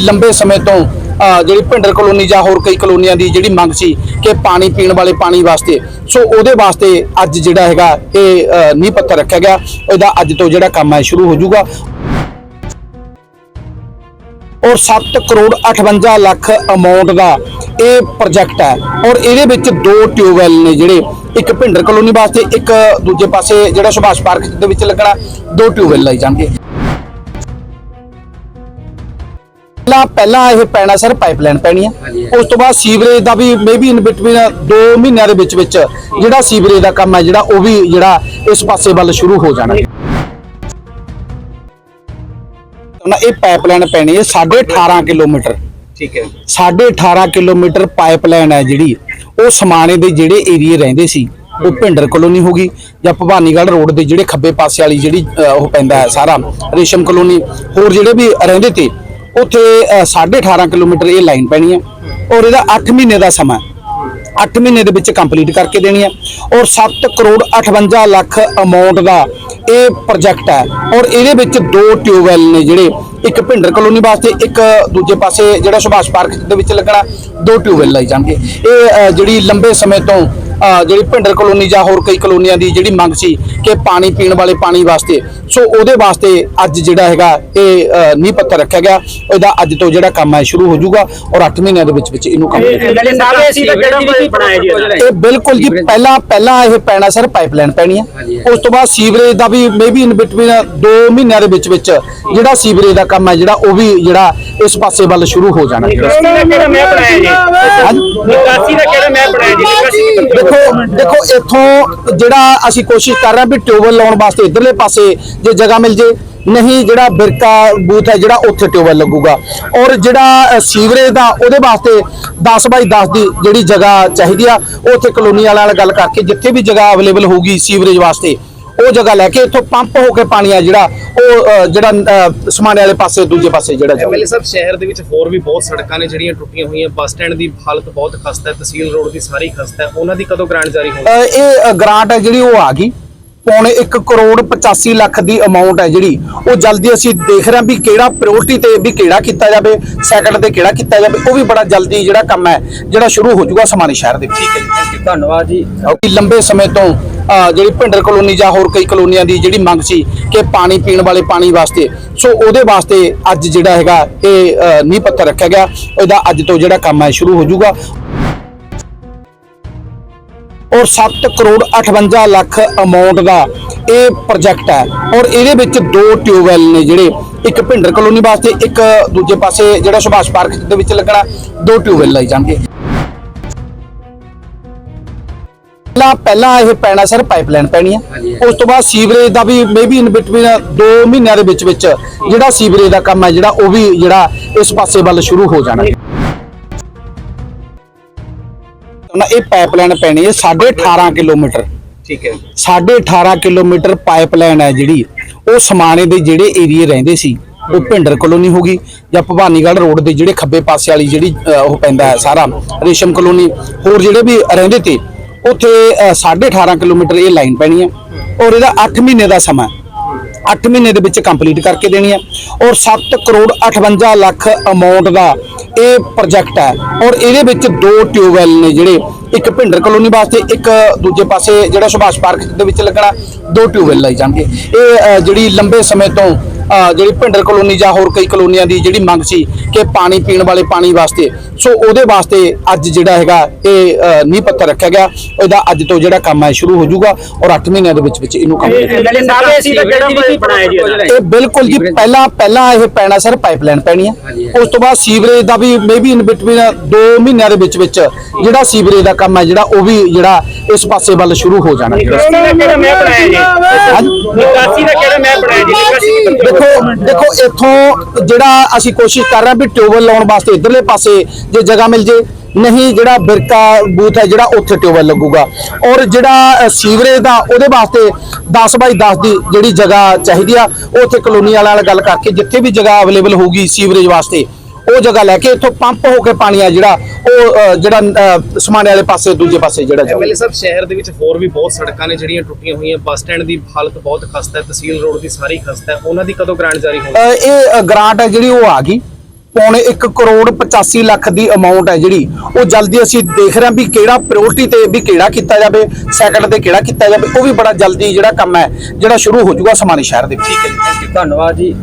ਲੰਬੇ ਸਮੇਂ ਤੋਂ ਅ, ਜਿਹੜੀ ਭਿੰਡਰ ਕਲੋਨੀ ਜਾਂ ਹੋਰ ਕਈ ਕਲੋਨੀਆਂ ਦੀ ਜਿਹੜੀ ਮੰਗ ਸੀ ਕਿ ਪਾਣੀ ਪੀਣ ਵਾਲੇ ਪਾਣੀ ਵਾਸਤੇ। ਸੋ ਉਹਦੇ ਵਾਸਤੇ ਅੱਜ ਜਿਹੜਾ ਹੈਗਾ ਇਹ ਨੀਂਹ ਪੱਥਰ ਰੱਖਿਆ ਗਿਆ। ਇਹਦਾ ਅੱਜ ਤੋਂ ਜਿਹੜਾ ਕੰਮ ਹੈ ਸ਼ੁਰੂ ਹੋ ਜਾਊਗਾ। ਔਰ 7 ਕਰੋੜ 58 ਲੱਖ ਅਮਾਉਂਟ ਦਾ ਇਹ ਪ੍ਰੋਜੈਕਟ ਹੈ। ਔਰ ਇਹਦੇ ਵਿੱਚ ਦੋ ਟਿਊਬਵੈਲ ਨੇ ਜਿਹੜੇ ਇੱਕ ਭਿੰਡਰ ਕਲੋਨੀ ਵਾਸਤੇ ਇੱਕ ਦੂਜੇ ਪਾਸੇ ਜਿਹੜਾ ਸੁਭਾਸ਼ ਪਾਰਕ ਦੇ ਵਿੱਚ ਲੱਗਣਾ ਦੋ ਟਿਊਬਵੈਲ ਲਾਈ ਜਾਣਗੇ। ਪਹਿਲਾਂ ਪਹਿਲਾਂ ਇਹ ਪੈਣਾ ਸਰ ਪਾਈਪਲਾਈਨ ਪੈਣੀ ਆ। ਉਸ ਤੋਂ ਬਾਅਦ ਸੀਵਰੇਜ ਦਾ ਵੀ ਮੇਬੀ ਇਨ ਬਿਟਵੀਨ 2 ਮਹੀਨਿਆਂ ਦੇ ਵਿੱਚ ਵਿੱਚ ਜਿਹੜਾ ਸੀਵਰੇਜ ਦਾ ਕੰਮ ਹੈ ਜਿਹੜਾ ਉਹ ਵੀ ਜਿਹੜਾ ਇਸ ਪਾਸੇ ਵੱਲ ਸ਼ੁਰੂ ਹੋ ਜਾਣਾ। ਨਾ ਇਹ ਪਾਈਪਲਾਈਨ ਪੈਣੀ ਹੈ 18.5 ਕਿਲੋਮੀਟਰ। ਠੀਕ ਹੈ। 18.5 ਕਿਲੋਮੀਟਰ ਪਾਈਪਲਾਈਨ ਹੈ ਜਿਹੜੀ ਉਹ ਸਮਾਣੇ ਦੇ ਜਿਹੜੇ ਏਰੀਏ ਰਹਿੰਦੇ ਸੀ ਉਹ ਭਿੰਡਰ ਕਲੋਨੀ ਹੋ ਗਈ ਜਾਂ ਭਵਾਨੀਗੜ੍ਹ ਰੋਡ ਦੇ ਜਿਹੜੇ ਖੱਬੇ ਪਾਸੇ ਵਾਲੀ ਜਿਹੜੀ ਉਹ ਪੈਂਦਾ ਹੈ ਸਾਰਾ ਰੇਸ਼ਮ ਕਲੋਨੀ ਹੋਰ ਜਿਹੜੇ ਵੀ ਰਹਿੰਦੇ ਤੇ ਉੱਥੇ ਅ, 18.5 ਕਿਲੋਮੀਟਰ ਇਹ ਲਾਈਨ ਪੈਣੀ ਹੈ ਔਰ ਇਹਦਾ 8 ਮਹੀਨੇ ਦਾ ਸਮਾਂ 8 ਮਹੀਨੇ ਦੇ ਵਿੱਚ ਕੰਪਲੀਟ ਕਰਕੇ ਦੇਣੀ ਹੈ ਔਰ 7 ਕਰੋੜ 58 ਲੱਖ ਅਮਾਉਂਟ ਦਾ ਇਹ ਪ੍ਰੋਜੈਕਟ ਹੈ ਔਰ ਇਹਦੇ ਵਿੱਚ ਦੋ ਟਿਊਬਵੈਲ ਨੇ ਜਿਹੜੇ ਇੱਕ ਭਿੰਡਰ ਕਲੋਨੀ ਵਾਸਤੇ ਇੱਕ ਦੂਜੇ ਪਾਸੇ ਜਿਹੜਾ ਸੁਭਾਸ਼ ਪਾਰਕ ਦੇ ਵਿੱਚ ਲੱਗਣਾ ਦੋ ਟਿਊਬਵੈਲ ਲਾਈ ਜਾਣਗੇ। ਇਹ ਜਿਹੜੀ ਲੰਬੇ ਸਮੇਂ ਤੋਂ ਜਿਹੜੀ ਭਿੰਡਰ ਕਲੋਨੀ ਜਾਂ ਹੋਰ ਕਈ ਕਲੋਨੀਆਂ ਦੀ ਜਿਹੜੀ ਮੰਗ ਸੀ ਕਿ ਪਾਣੀ ਪੀਣ ਵਾਲੇ ਪਾਣੀ ਵਾਸਤੇ। ਸੋ ਉਹਦੇ ਵਾਸਤੇ ਅੱਜ ਜਿਹੜਾ ਹੈਗਾ ਇਹ ਨੀਂਹ ਪੱਥਰ ਰੱਖਿਆ ਗਿਆ। ਇਹਦਾ ਅੱਜ ਤੋਂ ਜਿਹੜਾ ਕੰਮ ਹੈ ਸ਼ੁਰੂ ਹੋ ਜਾਊਗਾ ਔਰ 8 ਮਹੀਨਿਆਂ ਦੇ ਵਿੱਚ ਵਿੱਚ ਇਹਨੂੰ ਇਹਦਾ? ਇਹ ਬਿਲਕੁਲ ਜੀ ਪਹਿਲਾਂ ਪਹਿਲਾਂ ਇਹ ਪੈਣਾ ਸਰ ਪਾਈਪਲਾਈਨ ਪੈਣੀ ਆ ਉਸ ਤੋਂ ਬਾਅਦ ਸੀਵਰੇਜ ਦਾ ਵੀ ਮੇਬੀ ਇਨ ਬਿਟਵੀਨ 2 ਮਹੀਨਿਆਂ ਦੇ ਵਿੱਚ ਵਿੱਚ ਜਿਹੜਾ ਸੀਵਰੇਜ ਦਾ ਕੰਮ ਹੈ ਜਿਹੜਾ ਉਹ ਵੀ ਜਿਹੜਾ ਇਸ ਪਾਸੇ ਵੱਲ ਸ਼ੁਰੂ ਹੋ ਜਾਣਾ। ਨਿਕਾਸੀ ਦਾ ਕਿਹੜਾ ਬਣਾਇਆ ਜੀ ਦੇਖੋ ਦੇਖੋ ਇੱਥੋਂ ਜਿਹੜਾ ਅਸੀਂ ਕੋਸ਼ਿਸ਼ ਕਰ ਰਹੇ ਹਾਂ ਵੀ ਟਿਊਬਵੈਲ ਲਾਉਣ ਵਾਸਤੇ ਇਧਰਲੇ ਪਾਸੇ ਜੇ ਜਗ੍ਹਾ ਮਿਲ ਜੇ ਨਹੀਂ ਜਿਹੜਾ ਬਿਰਕਾ ਬੂਥ ਹੈ ਜਿਹੜਾ ਉੱਥੇ ਟਿਊਬਵੈਲ ਲੱਗੂਗਾ। ਔਰ ਜਿਹੜਾ ਸੀਵਰੇਜ ਦਾ ਉਹਦੇ ਵਾਸਤੇ 10 ਬਾਈ 10 ਦੀ ਜਿਹੜੀ ਜਗ੍ਹਾ ਚਾਹੀਦੀ ਆ ਉੱਥੇ ਕਲੋਨੀ ਵਾਲਿਆਂ ਨਾਲ ਗੱਲ ਕਰਕੇ ਜਿੱਥੇ ਵੀ ਜਗ੍ਹਾ ਅਵੇਲੇਬਲ ਹੋਊਗੀ ਸੀਵਰੇਜ ਵਾਸਤੇ ਉਹ ਜਗ੍ਹਾ ਲੈ ਕੇ ਇੱਥੋਂ ਪੰਪ ਹੋ ਕੇ ਪਾਣੀ ਆ ਜਿਹੜਾ ਉਹ ਜਿਹੜਾ ਸਮਾਨੇ ਵਾਲੇ ਪਾਸੇ ਦੂਜੇ ਪਾਸੇ ਜਿਹੜਾ ਜਾਊਗਾ ਐਮਐਲਏ ਸਾਹਿਬ ਸ਼ਹਿਰ ਦੇ ਵਿੱਚ ਹੋਰ ਵੀ ਬਹੁਤ ਸੜਕਾਂ ਨੇ ਜਿਹੜੀਆਂ ਟੁੱਟੀਆਂ ਹੋਈਆਂ। ਬੱਸ ਸਟੈਂਡ ਦੀ ਹਾਲਤ ਬਹੁਤ ਖਸਤਾ ਹੈ ਤਹਿਸੀਲ ਰੋਡ ਦੀ ਸਾਰੀ ਖਸਤਾ ਹੈ। ਉਹਨਾਂ ਦੀ ਕਦੋਂ ਗ੍ਰਾਂਟ ਜਾਰੀ ਹੋਣੀ ਇਹ ਗ੍ਰਾਂਟ ਹੈ ਜਿਹੜੀ ਉਹ ਆ ਗਈ। ਪੌਣੇ 1 ਕਰੋੜ 85 ਲੱਖ ਦੀ ਅਮਾਉਂਟ ਹੈ ਜਿਹੜੀ। ਉਹ ਜਲਦੀ ਅਸੀਂ ਦੇਖ ਰਹੇ ਹਾਂ ਵੀ ਕਿਹੜਾ ਪ੍ਰਾਇੋਰਟੀ ਤੇ ਵੀ ਕਿਹੜਾ ਕੀਤਾ ਜਾਵੇ ਸੈਕੰਡ ਤੇ ਕਿਹੜਾ ਕੀਤਾ ਜਾਵੇ। ਉਹ ਵੀ ਬੜਾ ਜਲਦੀ ਜਿਹੜਾ ਕੰਮ ਹੈ ਜਿਹੜਾ ਸ਼ੁਰੂ ਹੋ ਜਾਊਗਾ ਸਮਾਨੀ ਸ਼ਹਿਰ ਦੇ ਵਿੱਚ। ਠੀਕ ਹੈ ਧੰਨਵਾਦ ਜੀ। ਲੰਬੇ ਸਮੇਂ ਤੋਂ ਜਿਹੜੀ ਭਿੰਡਰ ਕਲੋਨੀ ਜਾਂ ਹੋਰ ਕਈ ਕਲੋਨੀਆਂ ਦੀ ਜਿਹੜੀ ਮੰਗ ਸੀ ਕਿ ਪਾਣੀ ਪੀਣ ਵਾਲੇ ਪਾਣੀ ਵਾਸਤੇ। ਸੋ ਉਹਦੇ ਵਾਸਤੇ ਅੱਜ ਜਿਹੜਾ ਹੈਗਾ ਇਹ ਨੀਂਹ ਪੱਥਰ ਰੱਖਿਆ ਗਿਆ। ਇਹਦਾ ਅੱਜ ਤੋਂ ਜਿਹੜਾ ਕੰਮ ਹੈ ਸ਼ੁਰੂ ਹੋ ਜਾਊਗਾ। ਔਰ 7 ਕਰੋੜ 58 ਲੱਖ ਅਮਾਉਂਟ ਦਾ ਇਹ ਪ੍ਰੋਜੈਕਟ ਹੈ। ਔਰ ਇਹਦੇ ਵਿੱਚ ਦੋ ਟਿਊਬਵੈਲ ਨੇ ਜਿਹੜੇ, ਇੱਕ ਭਿੰਡਰ ਕਲੋਨੀ ਵਾਸਤੇ, ਇੱਕ ਦੂਜੇ ਪਾਸੇ ਜਿਹੜਾ ਸੁਭਾਸ਼ ਪਾਰਕ ਦੇ ਵਿੱਚ ਲੱਗਣਾ, ਦੋ ਟਿਊਬਵੈਲ ਲਾਈ ਜਾਣਗੇ। ਪਹਿਲਾਂ ਪਹਿਲਾਂ ਇਹ ਪੈਣਾ ਸਰ ਪਾਈਪਲਾਈਨ ਪੈਣੀ ਆ। ਉਸ ਤੋਂ ਬਾਅਦ ਸੀਵਰੇਜ ਦਾ ਵੀ ਮੇਬੀ ਇਨ ਬਿਟਵੀਨ 2 ਮਹੀਨਿਆਂ ਦੇ ਵਿੱਚ ਵਿੱਚ ਜਿਹੜਾ ਸੀਵਰੇਜ ਦਾ ਕੰਮ ਹੈ ਜਿਹੜਾ ਉਹ ਵੀ ਜਿਹੜਾ ਇਸ ਪਾਸੇ ਵੱਲ ਸ਼ੁਰੂ ਹੋ ਜਾਣਾ। ਨਾ ਇਹ ਪਾਈਪਲਾਈਨ ਪੈਣੀ ਹੈ 18.5 ਕਿਲੋਮੀਟਰ। ਠੀਕ ਹੈ। 18.5 ਕਿਲੋਮੀਟਰ ਪਾਈਪਲਾਈਨ ਹੈ ਜਿਹੜੀ ਉਹ ਸਮਾਣੇ ਦੇ ਜਿਹੜੇ ਏਰੀਏ ਰਹਿੰਦੇ ਸੀ ਉਹ ਭਿੰਡਰ ਕਲੋਨੀ ਹੋ ਗਈ ਜਾਂ ਭਵਾਨੀਗੜ੍ਹ ਰੋਡ ਦੇ ਜਿਹੜੇ ਖੱਬੇ ਪਾਸੇ ਵਾਲੀ ਜਿਹੜੀ ਉਹ ਪੈਂਦਾ ਹੈ ਸਾਰਾ ਰੇਸ਼ਮ ਕਲੋਨੀ ਹੋਰ ਜਿਹੜੇ ਵੀ ਰਹਿੰਦੇ ਤੇ ਉੱਥੇ ਅ, 18.5 ਕਿਲੋਮੀਟਰ ਇਹ ਲਾਈਨ ਪੈਣੀ ਹੈ ਔਰ ਇਹਦਾ 8 ਮਹੀਨੇ ਦਾ ਸਮਾਂ 8 ਮਹੀਨੇ ਦੇ ਵਿੱਚ ਕੰਪਲੀਟ ਕਰਕੇ ਦੇਣੀ ਹੈ ਔਰ 7 ਕਰੋੜ 58 ਲੱਖ ਅਮਾਉਂਟ ਦਾ ਇਹ ਪ੍ਰੋਜੈਕਟ ਹੈ। ਔਰ ਇਹਦੇ ਵਿੱਚ ਦੋ ਟਿਊਬਵੈਲ ਨੇ ਜਿਹੜੇ ਇੱਕ ਭਿੰਡਰ ਕਲੋਨੀ ਵਾਸਤੇ ਇੱਕ ਦੂਜੇ ਪਾਸੇ ਜਿਹੜਾ ਸੁਭਾਸ਼ ਪਾਰਕ ਦੇ ਵਿੱਚ ਲੱਗਣਾ ਦੋ ਟਿਊਬਵੈਲ ਲਾਈ ਜਾਣਗੇ। ਇਹ ਜਿਹੜੀ ਲੰਬੇ ਸਮੇਂ ਤੋਂ ਜਿਹੜੀ ਭਿੰਡਰ ਕਲੋਨੀ ਜਾਂ ਹੋਰ ਕਈ ਕਲੋਨੀਆਂ ਦੀ ਜਿਹੜੀ ਮੰਗ ਸੀ ਕਿ ਪਾਣੀ ਪੀਣ ਵਾਲੇ ਪਾਣੀ ਵਾਸਤੇ। ਸੋ ਉਹਦੇ ਵਾਸਤੇ ਅੱਜ ਜਿਹੜਾ ਹੈਗਾ ਇਹ ਨੀਂਹ ਪੱਥਰ ਰੱਖਿਆ ਗਿਆ। ਇਹਦਾ ਅੱਜ ਤੋਂ ਜਿਹੜਾ ਕੰਮ ਹੈ ਸ਼ੁਰੂ ਹੋ ਜਾਊਗਾ ਔਰ 8 ਮਹੀਨਿਆਂ ਦੇ ਵਿੱਚ ਵਿੱਚ ਇਹਨੂੰ ਇਹਦਾ? ਇਹ ਬਿਲਕੁਲ ਜੀ ਪਹਿਲਾਂ ਪਹਿਲਾਂ ਇਹ ਪੈਣਾ ਸਰ ਪਾਈਪਲਾਈਨ ਪੈਣੀ ਆ ਉਸ ਤੋਂ ਬਾਅਦ ਸੀਵਰੇਜ ਦਾ ਵੀ ਮੇਬੀ ਇਨ ਬਿਟਵੀਨ 2 ਮਹੀਨਿਆਂ ਦੇ ਵਿੱਚ ਵਿੱਚ ਜਿਹੜਾ ਸੀਵਰੇਜ ਦਾ ਕੰਮ ਹੈ ਜਿਹੜਾ ਉਹ ਵੀ ਜਿਹੜਾ ਇਸ ਪਾਸੇ ਵੱਲ ਸ਼ੁਰੂ ਹੋ ਜਾਣਾ। ਨਿਕਾਸੀ ਦਾ ਕਿਹੜਾ ਮੈਂ ਬਣਾਇਆ ਜੀ ਹਾਂਜੀ। ਨਿਕਾਸੀ ਦਾ ਕਿਹੜਾ ਮੈਂ ਬਣਾਇਆ ਜੀ ਨਿਕਾਸੀ ਕਿੱਥੇ ਦੇਖੋ ਦੇਖੋ ਇੱਥੋਂ ਜਿਹੜਾ ਅਸੀਂ ਕੋਸ਼ਿਸ਼ ਕਰ ਰਹੇ ਹਾਂ ਵੀ ਟਿਊਬਵੈਲ ਲਾਉਣ ਵਾਸਤੇ ਇਧਰਲੇ ਪਾਸੇ ਜੇ ਜਗ੍ਹਾ ਮਿਲ ਜੇ ਨਹੀਂ ਜਿਹੜਾ ਬਿਰਕਾ ਬੂਥ ਹੈ ਜਿਹੜਾ ਉੱਥੇ ਟਿਊਬਵੈਲ ਲੱਗੂਗਾ। ਔਰ ਜਿਹੜਾ ਸੀਵਰੇਜ ਦਾ ਉਹਦੇ ਵਾਸਤੇ 10 ਬਾਈ 10 ਦੀ ਜਿਹੜੀ ਜਗ੍ਹਾ ਚਾਹੀਦੀ ਆ ਉੱਥੇ ਕਲੋਨੀ ਵਾਲਿਆਂ ਨਾਲ ਗੱਲ ਕਰਕੇ ਜਿੱਥੇ ਵੀ ਜਗ੍ਹਾ ਅਵੇਲੇਬਲ ਹੋਊਗੀ ਸੀਵਰੇਜ ਵਾਸਤੇ ਉਹ ਜਗ੍ਹਾ ਲੈ ਕੇ ਇੱਥੋਂ ਪੰਪ ਹੋ ਕੇ ਪਾਣੀ ਆ ਜਿਹੜਾ ਉਹ ਜਿਹੜਾ ਅ, ਸਮਾਨੇ ਵਾਲੇ ਪਾਸੇ ਦੂਜੇ ਪਾਸੇ ਜਿਹੜਾ ਜਾਊਗਾ ਐਮਐਲਏ ਸਾਹਿਬ ਸ਼ਹਿਰ ਦੇ ਵਿੱਚ ਹੋਰ ਵੀ ਬਹੁਤ ਸੜਕਾਂ ਨੇ ਜਿਹੜੀਆਂ ਟੁੱਟੀਆਂ ਹੋਈਆਂ। ਬੱਸ ਸਟੈਂਡ ਦੀ ਹਾਲਤ ਬਹੁਤ ਖਸਤਾ ਹੈ ਤਹਿਸੀਲ ਰੋਡ ਦੀ ਸਾਰੀ ਖਸਤਾ ਹੈ। ਉਹਨਾਂ ਦੀ ਕਦੋਂ ਗ੍ਰਾਂਟ ਜਾਰੀ ਹੋਣੀ ਇਹ ਗ੍ਰਾਂਟ ਹੈ ਜਿਹੜੀ ਉਹ ਆ ਗਈ। ਪੌਣੇ 1 ਕਰੋੜ 85 ਲੱਖ ਦੀ ਅਮਾਉਂਟ ਹੈ ਜਿਹੜੀ। ਉਹ ਜਲਦੀ ਅਸੀਂ ਦੇਖ ਰਹੇ ਹਾਂ ਵੀ ਕਿਹੜਾ ਪ੍ਰਾਇੋਰਟੀ ਤੇ ਵੀ ਕਿਹੜਾ ਕੀਤਾ ਜਾਵੇ ਸੈਕੰਡ ਤੇ ਕਿਹੜਾ ਕੀਤਾ ਜਾਵੇ। ਉਹ ਵੀ ਬੜਾ ਜਲਦੀ ਜਿਹੜਾ ਕੰਮ ਹੈ ਜਿਹੜਾ ਸ਼ੁਰੂ ਹੋ ਜਾਊਗਾ ਸਮਾਣੇ ਸ਼ਹਿਰ ਦੇ ਵਿੱਚ। ਧੰਨਵਾਦ ਜੀ।